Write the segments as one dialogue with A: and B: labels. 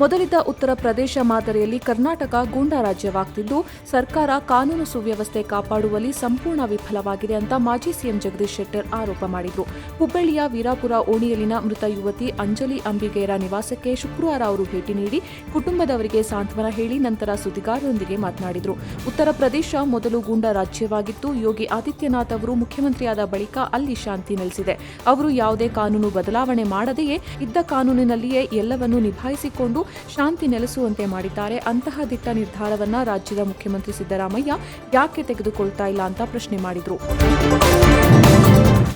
A: ಮೊದಲಿದ್ದ ಉತ್ತರ ಪ್ರದೇಶ ಮಾದರಿಯಲ್ಲಿ ಕರ್ನಾಟಕ ಗೂಂಡಾ ರಾಜ್ಯವಾಗ್ತಿದ್ದು, ಸರ್ಕಾರ ಕಾನೂನು ಸುವ್ಯವಸ್ಥೆ ಕಾಪಾಡುವಲ್ಲಿ ಸಂಪೂರ್ಣ ವಿಫಲವಾಗಿದೆ ಅಂತ ಮಾಜಿ ಸಿಎಂ ಜಗದೀಶ್ ಶೆಟ್ಟರ್ ಆರೋಪ ಮಾಡಿದರು. ಹುಬ್ಬಳ್ಳಿಯ ವೀರಾಪುರ ಓಣಿಯಲ್ಲಿನ ಮೃತ ಯುವತಿ ಅಂಜಲಿ ಅಂಬಿಗೇರ ನಿವಾಸಕ್ಕೆ ಶುಕ್ರವಾರ ಅವರು ಭೇಟಿ ನೀಡಿ ಕುಟುಂಬದವರಿಗೆ ಸಾಂತ್ವನ ಹೇಳಿ ನಂತರ ಸುದ್ದಿಗಾರರೊಂದಿಗೆ ಮಾತನಾಡಿದರು. ಉತ್ತರ ಪ್ರದೇಶ ಮೊದಲು ಗೂಂಡಾ ರಾಜ್ಯವಾಗಿತ್ತು. ಯೋಗಿ ಆದಿತ್ಯನಾಥ್ ಅವರು ಮುಖ್ಯಮಂತ್ರಿಯಾದ ಬಳಿಕ ಅಲ್ಲಿ ಶಾಂತಿ ನೆಲೆಸಿದೆ. ಅವರು ಯಾವುದೇ ಕಾನೂನು ಬದಲಾವಣೆ ಮಾಡದೆಯೇ ಇದ್ದ ಕಾನೂನಿನಲ್ಲಿಯೇ ಎಲ್ಲವನ್ನೂ ನಿಭಾಯಿಸಿಕೊಂಡು ಶಾಂತಿ ನೆಲೆಸುವಂತೆ ಮಾಡಿದ್ದಾರೆ. ಅಂತಹ ದಿಟ್ಟ ನಿರ್ಧಾರವನ್ನ ರಾಜ್ಯದ ಮುಖ್ಯಮಂತ್ರಿ ಸಿದ್ದರಾಮಯ್ಯ ಯಾಕೆ ತೆಗೆದುಕೊಳ್ತಾ ಇಲ್ಲ ಅಂತ ಪ್ರಶ್ನೆ ಮಾಡಿದರು.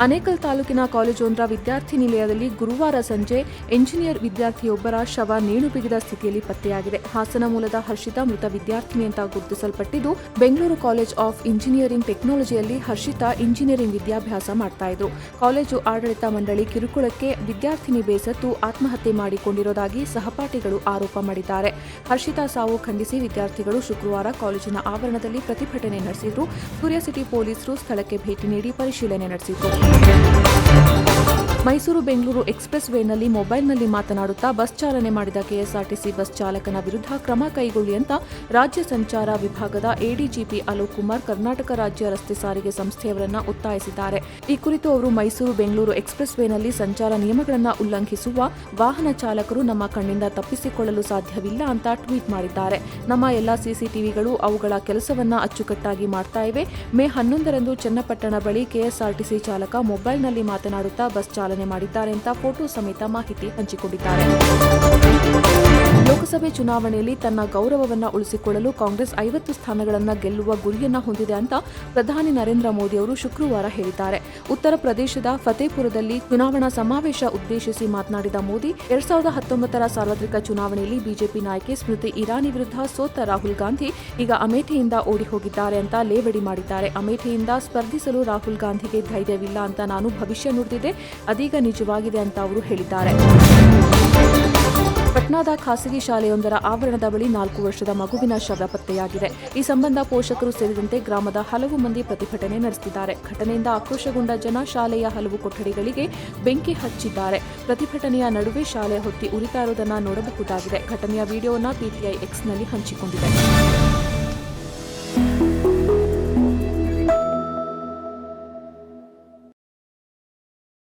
A: ಅನೇಕಲ್ ತಾಲೂಕಿನ ಕಾಲೇಜೊಂದರ ವಿದ್ಯಾರ್ಥಿ ನಿಲಯದಲ್ಲಿ ಗುರುವಾರ ಸಂಜೆ ಎಂಜಿನಿಯರ್ ವಿದ್ಯಾರ್ಥಿಯೊಬ್ಬರ ಶವ ನೇಣು ಬಿಗಿದ ಸ್ಥಿತಿಯಲ್ಲಿ ಪತ್ತೆಯಾಗಿದೆ. ಹಾಸನ ಮೂಲದ ಹರ್ಷಿತಾ ಮೃತ ವಿದ್ಯಾರ್ಥಿನಿ ಅಂತ ಗುರುತಿಸಲ್ಪಟ್ಟಿದ್ದು, ಬೆಂಗಳೂರು ಕಾಲೇಜ್ ಆಫ್ ಇಂಜಿನಿಯರಿಂಗ್ ಟೆಕ್ನಾಲಜಿಯಲ್ಲಿ ಹರ್ಷಿತಾ ಇಂಜಿನಿಯರಿಂಗ್ ವಿದ್ಯಾಭ್ಯಾಸ ಮಾಡ್ತಾ ಇದ್ರು. ಕಾಲೇಜು ಆಡಳಿತ ಮಂಡಳಿ ಕಿರುಕುಳಕ್ಕೆ ವಿದ್ಯಾರ್ಥಿನಿ ಬೇಸತ್ತು ಆತ್ಮಹತ್ಯೆ ಮಾಡಿಕೊಂಡಿರೋದಾಗಿ ಸಹಪಾಠಿಗಳು ಆರೋಪ ಮಾಡಿದ್ದಾರೆ. ಹರ್ಷಿತಾ ಸಾವು ಖಂಡಿಸಿ ವಿದ್ಯಾರ್ಥಿಗಳು ಶುಕ್ರವಾರ ಕಾಲೇಜಿನ ಆವರಣದಲ್ಲಿ ಪ್ರತಿಭಟನೆ ನಡೆಸಿದ್ರು. ಸೂರ್ಯ ಸಿಟಿ ಪೊಲೀಸರು ಸ್ಥಳಕ್ಕೆ ಭೇಟಿ ನೀಡಿ ಪರಿಶೀಲನೆ ನಡೆಸಿದ್ರು. ಮೈಸೂರು ಬೆಂಗಳೂರು ಎಕ್ಸ್ಪ್ರೆಸ್ ವೇನಲ್ಲಿ ಮೊಬೈಲ್ನಲ್ಲಿ ಮಾತನಾಡುತ್ತಾ ಬಸ್ ಚಾಲನೆ ಮಾಡಿದ ಕೆಎಸ್ಆರ್ಟಿಸಿ ಬಸ್ ಚಾಲಕನ ವಿರುದ್ಧ ಕ್ರಮ ಕೈಗೊಳ್ಳಿ ಅಂತ ರಾಜ್ಯ ಸಂಚಾರ ವಿಭಾಗದ ಎಡಿಜಿಪಿ ಅಲೋಕ್ ಕುಮಾರ್ ಕರ್ನಾಟಕ ರಾಜ್ಯ ರಸ್ತೆ ಸಾರಿಗೆ ಸಂಸ್ಥೆಯವರನ್ನ ಒತ್ತಾಯಿಸಿದ್ದಾರೆ. ಈ ಕುರಿತು ಅವರು ಮೈಸೂರು ಬೆಂಗಳೂರು ಎಕ್ಸ್ಪ್ರೆಸ್ ವೇನಲ್ಲಿ ಸಂಚಾರ ನಿಯಮಗಳನ್ನು ಉಲ್ಲಂಘಿಸುವ ವಾಹನ ಚಾಲಕರು ನಮ್ಮ ಕಣ್ಣಿಂದ ತಪ್ಪಿಸಿಕೊಳ್ಳಲು ಸಾಧ್ಯವಿಲ್ಲ ಅಂತ ಟ್ವೀಟ್ ಮಾಡಿದ್ದಾರೆ. ನಮ್ಮ ಎಲ್ಲ ಸಿಸಿಟಿವಿಗಳು ಅವುಗಳ ಕೆಲಸವನ್ನ ಅಚ್ಚುಕಟ್ಟಾಗಿ ಮಾಡ್ತಾ ಇವೆ. ಮೇ ಹನ್ನೊಂದರಂದು ಚನ್ನಪಟ್ಟಣ ಬಳಿ ಕೆಎಸ್ಆರ್ಟಿಸಿ ಚಾಲಕ ಮೊಬೈಲ್ನಲ್ಲಿ ಮಾತನಾಡುತ್ತಾ ಬಸ್ ಚಾಲನೆ ಮಾಡಿದ್ದಾರೆ ಅಂತ ಫೋಟೋ ಸಮೇತ ಮಾಹಿತಿ ಹಂಚಿಕೊಂಡಿದ್ದಾರೆ. ಲೋಕಸಭೆ ಚುನಾವಣೆಯಲ್ಲಿ ತನ್ನ ಗೌರವವನ್ನು ಉಳಿಸಿಕೊಳ್ಳಲು ಕಾಂಗ್ರೆಸ್ ಐವತ್ತು ಸ್ಥಾನಗಳನ್ನು ಗೆಲ್ಲುವ ಗುರಿಯನ್ನ ಹೊಂದಿದೆ ಅಂತ ಪ್ರಧಾನಿ ನರೇಂದ್ರ ಮೋದಿ ಅವರು ಶುಕ್ರವಾರ ಹೇಳಿದ್ದಾರೆ. ಉತ್ತರ ಪ್ರದೇಶದ ಫತೇಪುರದಲ್ಲಿ ಚುನಾವಣಾ ಸಮಾವೇಶ ಉದ್ದೇಶಿಸಿ ಮಾತನಾಡಿದ ಮೋದಿ, ಎರಡ್ ಸಾವಿರದ ಹತ್ತೊಂಬತ್ತರ ಸಾರ್ವತ್ರಿಕ ಚುನಾವಣೆಯಲ್ಲಿ ಬಿಜೆಪಿ ನಾಯಕಿ ಸ್ಮೃತಿ ಇರಾನಿ ವಿರುದ್ಧ ಸೋತ ರಾಹುಲ್ ಗಾಂಧಿ ಈಗ ಅಮೇಠಿಯಿಂದ ಓಡಿ ಹೋಗಿದ್ದಾರೆ ಅಂತ ಲೇವಡಿ ಮಾಡಿದ್ದಾರೆ. ಅಮೇಠಿಯಿಂದ ಸ್ಪರ್ಧಿಸಲು ರಾಹುಲ್ ಗಾಂಧಿಗೆ ಧೈರ್ಯವಿಲ್ಲ. ಅಂತ ನಾನು ಭವಿಷ್ಯ ನುಡಿದಿದೆ, ಅದೀಗ ನಿಜವಾಗಿದೆ ಅಂತ ಅವರು ಹೇಳಿದ್ದಾರೆ. ಪಟ್ನಾದ ಖಾಸಗಿ ಶಾಲೆಯೊಂದರ ಆವರಣದ ಬಳಿ ನಾಲ್ಕು ವರ್ಷದ ಮಗುವಿನ ಶವ ಪತ್ತೆಯಾಗಿದೆ. ಈ ಸಂಬಂಧ ಪೋಷಕರು ಸೇರಿದಂತೆ ಗ್ರಾಮದ ಹಲವು ಮಂದಿ ಪ್ರತಿಭಟನೆ ನಡೆಸಿದ್ದಾರೆ. ಘಟನೆಯಿಂದ ಆಕ್ರೋಶಗೊಂಡ ಜನ ಶಾಲೆಯ ಹಲವು ಕೊಠಡಿಗಳಿಗೆ ಬೆಂಕಿ ಹಚ್ಚಿದ್ದಾರೆ. ಪ್ರತಿಭಟನೆಯ ನಡುವೆ ಶಾಲೆ ಹೊತ್ತಿ ಉರಿತಾ ಇರುವುದನ್ನು ನೋಡಬಹುದಾಗಿದೆ. ಘಟನೆಯ ವಿಡಿಯೋವನ್ನು ಪಿಟಿಐ ಎಕ್ಸ್ನಲ್ಲಿ ಹಂಚಿಕೊಂಡಿದೆ.